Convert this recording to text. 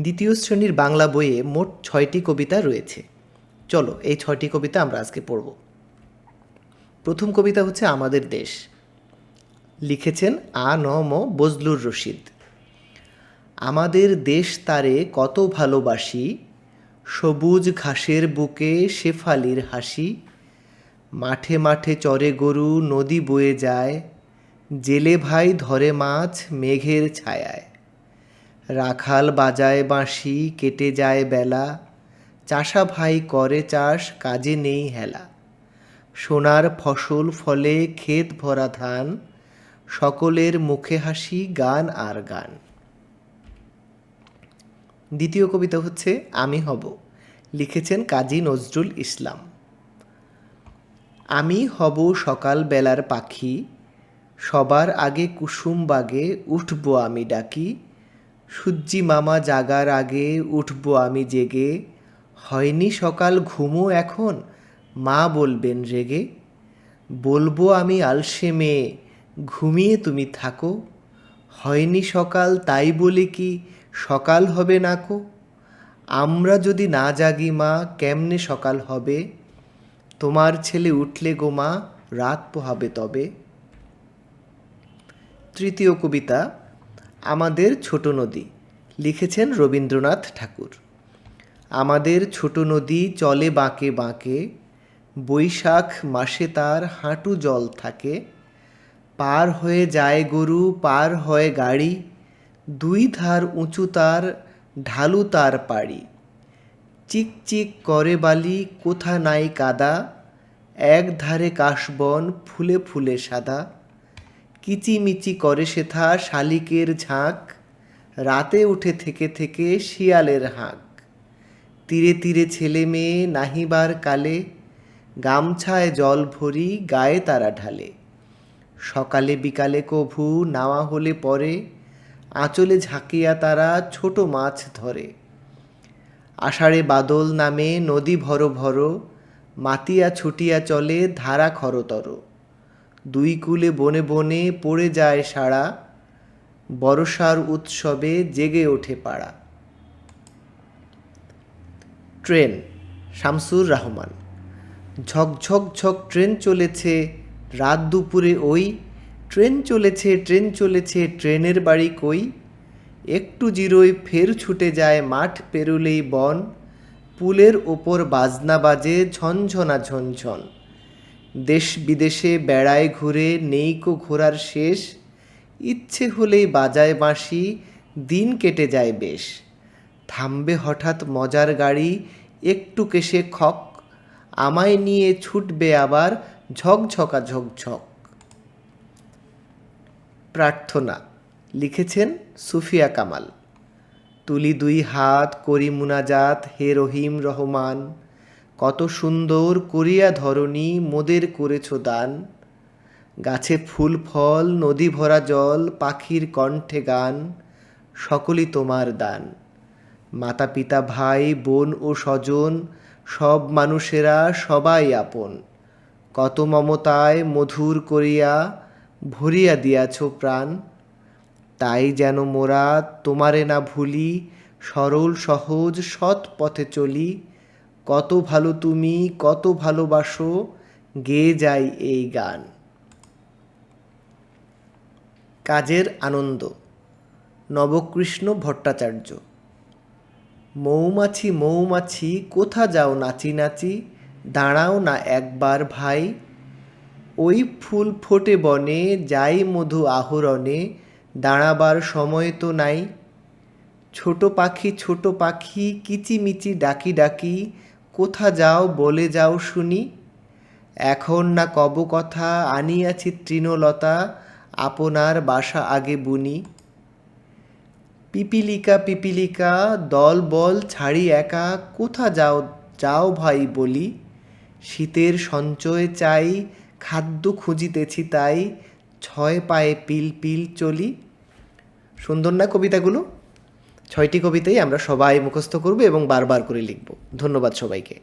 দ্বিতীয় শ্রেণির বাংলা বইয়ে মোট ছয়টি কবিতা রয়েছে। চলো, এই ছয়টি কবিতা আমরা আজকে পড়ব। প্রথম কবিতা হচ্ছে আমাদের দেশ। লিখেছেন আ ন ম বজলুর রশিদ। আমাদের দেশ তারে কত ভালোবাসি, সবুজ ঘাসের বুকে শেফালির হাসি, মাঠে মাঠে চরে গরু নদী বয়ে যায়, জেলে ভাই ধরে মাছ মেঘের ছায়ায়। রাখাল বাজায় বাঁশি, কেটে যায় বেলা। চাষা ভাই করে চাষ, কাজে নেই হেলা। সোনার ফসল ফলে ক্ষেত ভরা ধান, সকলের মুখে হাসি, গান আর গান। দ্বিতীয় কবিতা হচ্ছে, আমি হব লিখেছেন কাজী নজরুল ইসলাম। আমি হব সকাল বেলার পাখি, সবার আগে কুসুম বাগে উঠবো আমি ডাকি সূর্যি মামা জাগার আগে উঠবো আমি জেগে। হয়নি সকাল, ঘুমো এখন? মা বলবেন রেগে। বলব আমি আলসে মেয়ে, ঘুমিয়ে তুমি থাকো। হয়নি সকাল, তাই বলে কি সকাল হবে নাকো আমরা যদি না জাগি মা, কেমনে সকাল হবে? তোমার ছেলে উঠলে গো মা, রাত পোহাবে তবে। তৃতীয় কবিতা আমাদের ছোট নদী, লিখেছেন রবীন্দ্রনাথ ঠাকুর। আমাদের ছোট নদী চলে বাঁকে বাঁকে, বৈশাখ মাসে তার হাঁটু জল থাকে। পার হয়ে যায় গরু, পার হয় গাড়ি, দুই ধার উঁচু তার, ঢালু তার পাড়ি। চিকচিক করে বালি, কোথা নাই কাদা, এক ধারে কাশবন ফুলে ফুলে সাদা। কিচিমিচি করে সেথা শালিকের ঝাঁক, রাতে উঠে থেকে থেকে শিয়ালের হাঁক। তীরে তীরে ছেলে মেয়ে নাহিবার কালে, গামছায় জল ভরি গায়ে তারা ঢালে। সকালে বিকালে কভু নাওয়া হলে পরে, আঁচলে ঝাঁকিয়া তারা ছোট মাছ ধরে। আষাঢ়ে বাদল নামে নদী ভর ভর, মাতিয়া ছুটিয়া চলে ধারা খরতর। দুই কূলে বনে বনে পড়ে যায় সারা বরসার উৎসবে জেগে ওঠে পাড়া। ট্রেন, শামসুর রহমান। ঝকঝক ঝক ট্রেন চলেছে, রাত দুপুরে ওই। ট্রেন চলেছে ট্রেন চলেছে, ট্রেনের বাড়ি কই? একটু জিরোয় ফের ছুটে যায় মাঠ পেরুলেই বন। পুলের ওপর বাজনা বাজে ঝনঝনা ঝনঝন। দেশ বিদেশে বেড়ায় ঘুরে, নেইকো ঘোরার শেষ। ইচ্ছে হলেই বাজায় বাঁশি, দিন কেটে যায় বেশ। থামবে হঠাৎ মজার গাড়ি, একটু কেসে খক। আমায় নিয়ে ছুটবে আবার ঝকঝকা ঝকঝক। প্রার্থনা, লিখেছেন সুফিয়া কামাল। তুলি দুই হাত করি মুনাজাত হে রহিম রহমান। কত সুন্দর করিয়া ধরণী মোদের করেছ দান। গাছে ফুল, ফল, নদী ভরা জল, পাখির কণ্ঠে গান, সকলই তোমার দান। মাতা পিতা, ভাই, বোন ও স্বজন, সব মানুষেরা সবাই আপন। কত মমতায় মধুর করিয়া ভরিয়া দিয়াছ প্রাণ। তাই যেন মোরা তোমারে না ভুলি, সরল, সহজ, সৎ পথে চলি। কত ভালো তুমি, কত ভালোবাসো গেয়ে যাই এই গান। কাজের আনন্দ, নবকৃষ্ণ ভট্টাচার্য। মৌমাছি মৌমাছি, কোথা যাও নাচি নাচি, দাঁড়াও না একবার ভাই। ওই ফুল ফোটে বনে, যাই মধু আহরণে, দাঁড়াবার সময় তো নাই। ছোট পাখি ছোট পাখি, কিচিমিচি ডাকি ডাকি কোথা যাও, বলে যাও শুনি। এখন না কব কথা, আনিয়াছি তৃণলতা, আপনার বাসা আগে বুনি। পিপিলিকা পিপিলিকা, দল বল ছাড়ি একা, কোথা যাও যাও ভাই বলি। শীতের সঞ্চয় চাই, খাদ্য খুঁজিতেছি তাই, ছয় পায়ে পিল পিল চলি। সুন্দর না কবিতাগুলো? ছয়টি কবিতাই আমরা সবাই মুখস্থ করব এবং বারবার করে লিখব। ধন্যবাদ সবাইকে।